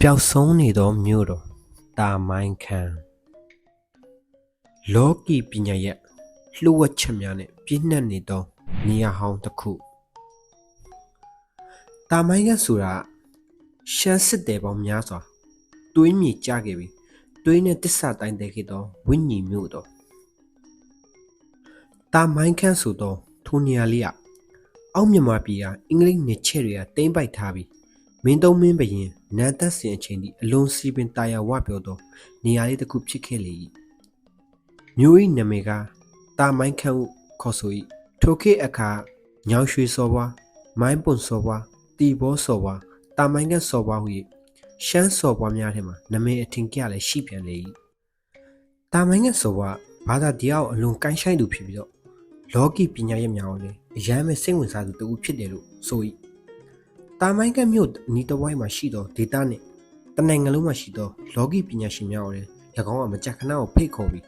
ပျောက်ဆုံးနေသောမြို့တော်တာမိုင်းခန်းလောကီပညာရဲ့လှုပ်ဝက်ချက်များနဲ့ပြည့်နှက်နေသောနေရာဟောင်းတစ်ခုတာမိုင်းခန်းဆိုတာရှမ်းစစ်တယ်ပေါင်းများစွာတွေးမြေကြခဲ့ပြီးတွေးနဲ့တစ္ဆာတိုင်းတဲ့ခဲ့သောဝိညာဉ်မြို့တော်တာမိုင်းခန်းဆိုသောထိုနေရာလေးကအောက်မြန်မာပြည်ဟာအင်္ဂလိပ်နယ်ချဲ့တွေကတင်းပိုက်ထားပြီးမင်းသုံးမင်းဘရင် နန်းသက်စင်အချိန်ဒီအလွန်စီပင်တာယာဝပြောသောနေရာလေးတစ်ခုဖြစ်ခဲ့လေ၏မြို့၏နာမည်ကတာမိုင်းခန့်ဟုခေါ်ဆို၏ထိုခေတ်အခါညောင်ရွှေစော်ဘွားမိုင်းပွန်စော်ဘွားတီဘောစော်ဘွားတာမိုင်းခန့်စော်ဘွားဟု၏ရှမ်းစော်ဘွားများထဲမှနာမည်အထင်ကြီးလည်းရှိပြန်လေ၏တာမိုင်းခန့်စော်ဘွားဘာသာတရားကိုအလွန်ကိုင်းဆိုင်သူဖြစ်ပြီးတော့လောကီပညာရဲ့များကိုလည်းအရမ်းပဲစိတ်ဝင်စားသူတူဖြစ်တယ်လို့ဆို၏ တာမိုင်းကမြို့အနီးတစ်ဝိုက်မှာရှိသောဒေတာနှင့်တနိုင်ငံလုံးမှာရှိသောလောကီပညာရှင်များကိုလည်း၎င်းကမကြက်ခဏကိုဖိတ်ခေါ်ပြီး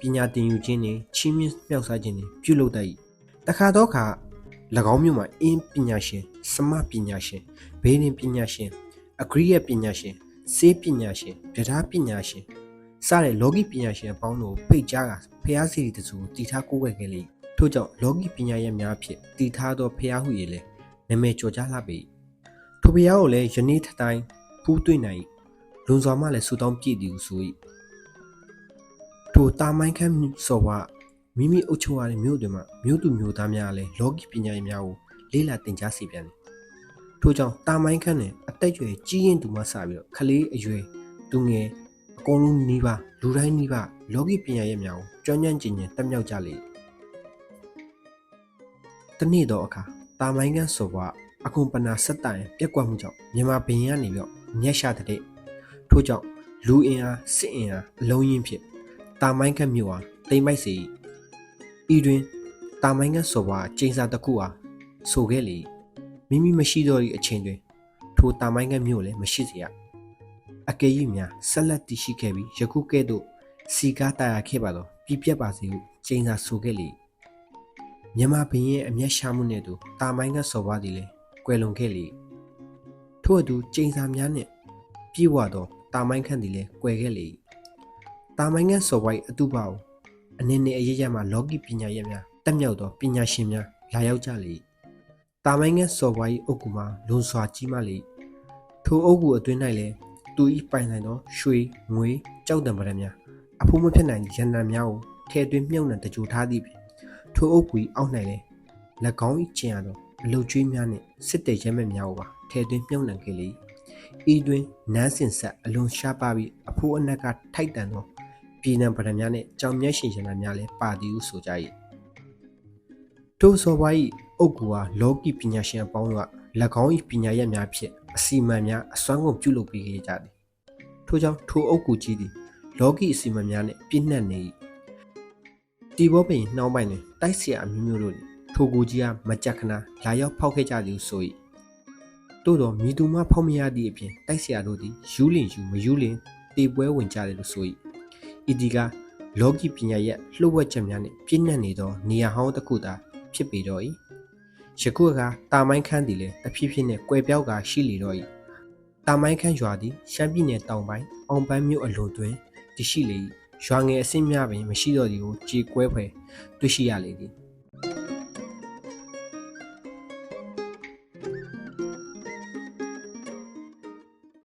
ပညာသင်ယူခြင်းနဲ့ချင်းမြင့်မြောက်စားခြင်းတွေပြုလုပ်တတ်၏တခါတော့ခါ၎င်းမြို့မှာအင်းပညာရှင်စမပညာရှင်ဘေးရင်ပညာရှင်အဂရိယပညာရှင်စေးပညာရှင်ဗဒာပညာရှင်စတဲ့လောကီပညာရှင်အပေါင်းတို့ကိုဖိတ်ကြားကဖျားစီတစုကိုတည်ထားကိုးကွယ်ခဲ့လေထို့ကြောင့်လောကီပညာရဲ့များဖြင့်တည်ထားသောဖျားဟု၏လည်းနာမည်ကျော်ကြားလာပေ၏ ထိုဖျားကိုလည်းယနေ့ထတိုင်းဖူးတွေ့နိုင်၏လွန်စွာမှလည်းဆူတောင်းပြည့်သည်ဟုဆို၏ထိုတာမိုင်းခန့်စော်ကမိမိအုပ်ချုပ်ရတဲ့မြို့တွေမှာမြို့သူမြို့သားများလည်းလောကီပညာရေးများကိုလေ့လာသင်ကြားစေပြန်တယ်ထို့ကြောင့်တာမိုင်းခန့်နဲ့အသက်အရွယ်ကြီးရင်သူမှစပြီးတော့ခလေးအရွယ်သူငယ်အကုန်လုံးနှီးပါလူတိုင်းနှီးပါလောကီပညာရေးများကိုကျွမ်းကျင်ကျင်ကျင်တက်မြောက်ကြလေတနေ့တော့အခါတာမိုင်းခန့်စော်က အကွန်ပနာဆက်တိုင်ပြက်ကွက်မှုကြောင့်မြန်မာဘင်ကနေပြီးတော့မျက်ရှာတဲ့ထို့ကြောင့်လူအင်အားစစ်အင်အားအလုံးရင်းဖြစ်တာမိုင်းခန့်မြို့ဟာတိမ်မိုက်စေဤတွင်တာမိုင်းခန့်စော်ပါကျင်းစာတစ်ခုဟာဆိုခဲ့လေမိမိမရှိတော့သည့်အချိန်တွင်ထိုတာမိုင်းခန့်မြို့လည်းမရှိစေရအကယ်၍များဆက်လက်တည်ရှိခဲ့ပြီးယခုကဲ့သို့စီကားတာယာခဲ့ပါတော့ပြပြတ်ပါစေဟုကျင်းစာဆိုခဲ့လေမြန်မာဘင်ရဲ့အမျက်ရှာမှုနှင့်တူတာမိုင်းခန့်စော်ပါသည်လည်း ကွယ်လွန်ခဲ့လေထို့အတူကျင်းစာများနှင့်ပြေဝသောတာမိုင်းခန့်သည်လည်းကွယ်ခဲ့လေတာမိုင်းခန့်စော်ဝိုက်အတုပါကိုအနေနဲ့အရေးရမှလောကီပညာရဲ့များတက်မြောက်သောပညာရှင်များလာရောက်ကြလေတာမိုင်းခန့်စော်ဝိုက်အုပ်ကူမှာလွန်စွာကြီးမားလေထိုအုပ်ကူအတွင်း၌လည်းသူဤပိုင်နိုင်သောရွှေငွေကြောက်တံပရများအဖိုးမဖြစ်နိုင်ရန်နံများကိုထဲတွင်မြုပ်နှံတကြိုထားသည့်ဖြင့်ထိုအုပ်ကူအောက်၌လည်း၎င်း၏ကျင်ရသော အလုတ်ကျွေးများနှင့်စစ်တဲရဲမက်များကိုပါထဲသွင်းမြုပ်နှံခဲ့လေဤတွင်နန်းစင်ဆက်အလွန်ရှားပါပြီးအဖိုးအနက်ကထိုက်တန်သောပြည်နံပဒံများနှင့်ကြောင်မြတ်ရှင်ရန်များလည်းပါသည်ဟုဆိုကြ၏ထိုစောပွား၏အုတ်ကူဟာလောကီပညာရှင်အပေါင်းက၎င်း၏ပညာရပ်များဖြင့်အစီအမံများအစွမ်းကုန်ပြုလုပ်ပေးခဲ့ကြသည်ထို့ကြောင့်ထိုအုတ်ကူကြီးသည်လောကီအစီအမံများနှင့်ပြည့်နှက်နေ၏တီဘောပင်နှောင်းပိုင်းတွင်တိုက်ဆရာအမျိုးမျိုးတို့သည် ထိုကိုကြီးကမကြက်ခနာလာရောက်ဖောက်ခဲ့ကြသည်ဆို၏သို့တော်မိသူမဖောက်မရသည့်အပြင်တိုက်ဆရာတို့သည်ယူလင်ယူမယူလင်တေပွဲဝင်ကြတယ်လို့ဆို၏ဤဒီကလောကီပညာရဲ့လှုပ်ဝက်ချက်များနှင့်ပြည့်နှက်နေသောနေရာဟောင်းတစ်ခုသာဖြစ်ပေတော့၏ယခုကတာမိုင်းခန်းသည်လည်းတဖြည်းဖြည်းနဲ့ကွယ်ပြောက်ကရှိလေတော့၏တာမိုင်းခန်းရွာသည်ရှမ်းပြည်နယ်တောင်ပိုင်းအောင်ပန်းမြို့အလွန်တွင်တရှိလေ၏ရွာငယ်အဆင့်များပင်မရှိတော့သည်ကိုကြေကွဲဖွယ်တွေ့ရှိရလေသည်